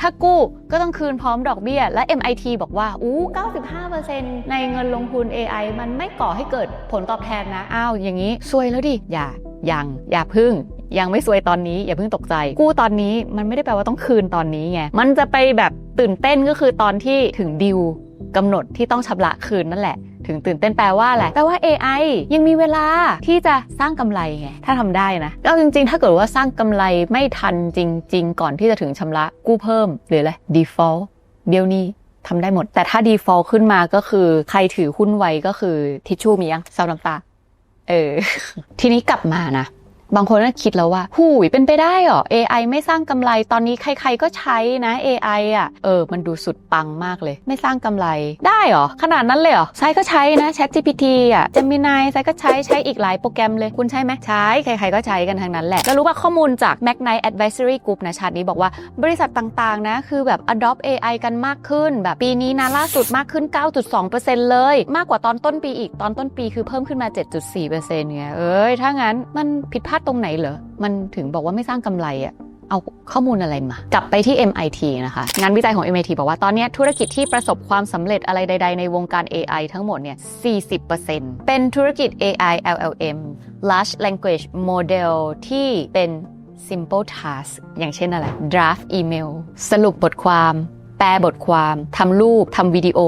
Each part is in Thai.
ถ้ากู้ก็ต้องคืนพร้อมดอกเบี้ย และ MIT บอกว่า อู้ 95%ในเงินลงทุน AI มันไม่ก่อให้เกิดผลตอบแทนนะ อ้าว อย่างนี้ซวยแล้วดิ อย่า ยัง อย่าพึ่งยังไม่ซวยตอนนี้อย่าเพิ่งตกใจ กู้ตอนนี้มันไม่ได้แปลว่าต้องคืนตอนนี้ไง มันจะไปแบบตื่นเต้นก็คือตอนที่ถึงดิว กำหนดที่ต้องชำระคืนนั่นแหละ ถึงตื่นเต้นแปลว่าอะไรแปลว่า AI ยังมีเวลาที่จะสร้างกำไรไงถ้าทำได้นะก็จริงๆ ถ้าเกิดว่าสร้างกำไรไม่ทันจริง ๆ ก่อนที่จะถึงชำระกู้เพิ่ม หรืออะไร default เดี๋ยวนี้ทำได้หมด แต่ถ้า default ขึ้นมาก็คือ ใครถือหุ้นไว้ก็คือทิชชู่มียังซาวน้ำตาเออทีนี้กลับมานะ บางคนก็คิดแล้วว่าหูยเป็นไปได้เหรอ AI ไม่สร้างกำไรตอนนี้ใคร ๆ ก็ใช้นะ AI อะเออ มันดูสุดปังมากเลย ไม่สร้างกำไรได้เหรอ ขนาดนั้นเลยเหรอไซก็ใช้นะ ChatGPT อะ Gemini ไซก็ใช้ใช้อีกหลายโปรแกรมเลยคุณใช้ไหมใช้ ใคร ๆ ก็ใช้กันทั้งนั้นแหละ แล้วรู้ป่ะข้อมูลจาก Magnite Advisory Group นะชาตินี้บอกว่าบริษัทต่าง ๆ นะ คือแบบ adopt AI กันมากขึ้น แบบปีนี้นะล่าสุดมากขึ้น 9.2%เลย มากกว่าตอนต้นปีอีกตอนต้นปีคือเพิ่มขึ้นมา 7.4%ไงเอ้ยถ้างั้นมันผิดพลาดตรงไหนเหรอ มันถึงบอกว่าไม่สร้างกำไรอะเอาข้อมูลอะไรมา กลับไปที่ MIT นะคะ งานวิจัยของ MIT บอกว่าตอนนี้ธุรกิจที่ประสบความสำเร็จอะไรใด ๆ ในวงการ AI ทั้งหมดเนี่ย 40%เป็นธุรกิจ AI LLM Large Language Model ที่เป็น simple task อย่างเช่นอะไร draft email สรุปบทความ แปลบทความ ทำรูป ทำวิดีโอ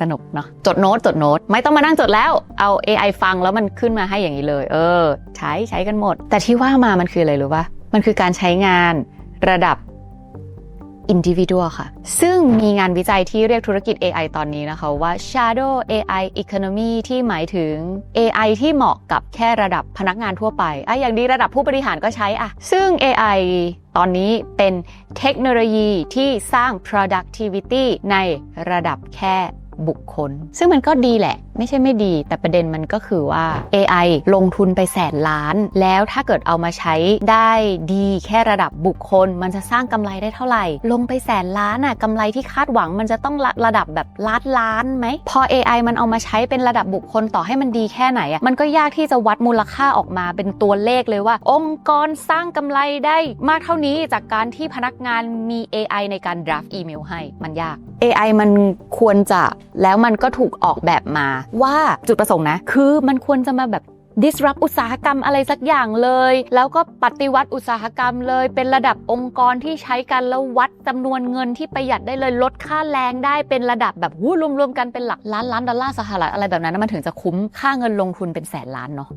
สนุกเนาะจดโน้ตจดโน้ตไม่ต้องมานั่งจดแล้วเอา AI ฟังแล้วมันขึ้นมาให้อย่างนี้เลย เออ ใช้ใช้กันหมด แต่ที่ว่ามามันคืออะไรรู้ปะมันคือการใช้งานระดับ individual ค่ะ ซึ่งมีงานวิจัยที่เรียกธุรกิจ AI ตอนนี้นะคะว่า shadow AI economy ที่หมายถึง AI ที่เหมาะกับแค่ระดับพนักงานทั่วไปอะอย่างดีระดับผู้บริหารก็ใช้อะซึ่ง AI ตอนนี้เป็นเทคโนโลยีที่สร้าง productivity ในระดับแค่ บุคคล ซึ่งมันก็ดีแหละ ไม่ใช่ไม่ดี แต่ประเด็นมันก็คือว่า AI ลงทุนไปแสนล้าน แล้วถ้าเกิดเอามาใช้ได้ดีแค่ระดับบุคคล มันจะสร้างกำไรได้เท่าไหร่ ลงไปแสนล้านอะกำไรที่คาดหวังมันจะต้องระระดับแบบล้านล้านไหม พอ AI มันเอามาใช้เป็นระดับบุคคลต่อให้มันดีแค่ไหนอะมันก็ยากที่จะวัดมูลค่าออกมาเป็นตัวเลขเลยว่า องค์กรสร้างกำไรได้มากเท่านี้จากการที่พนักงานมี AI ในการ draft อีเมลให้มันยาก AI มันควรจะแล้วมันก็ถูกออกแบบมาว่าจุดประสงค์นะ คือมันควรจะมาแบบ disrupt อุตสาหกรรมอะไรสักอย่างเลย แล้วก็ปฏิวัติอุตสาหกรรมเลย เป็นระดับองค์กรที่ใช้กันแล้ววัดจำนวนเงินที่ประหยัดได้เลยลดค่าแรงได้เป็นระดับแบบวู้รวมๆกันเป็นหลักล้านล้านดอลลาร์สหรัฐอะไรแบบนั้นนะมันถึงจะคุ้มค่าเงินลงทุนเป็นแสนล้านเนาะ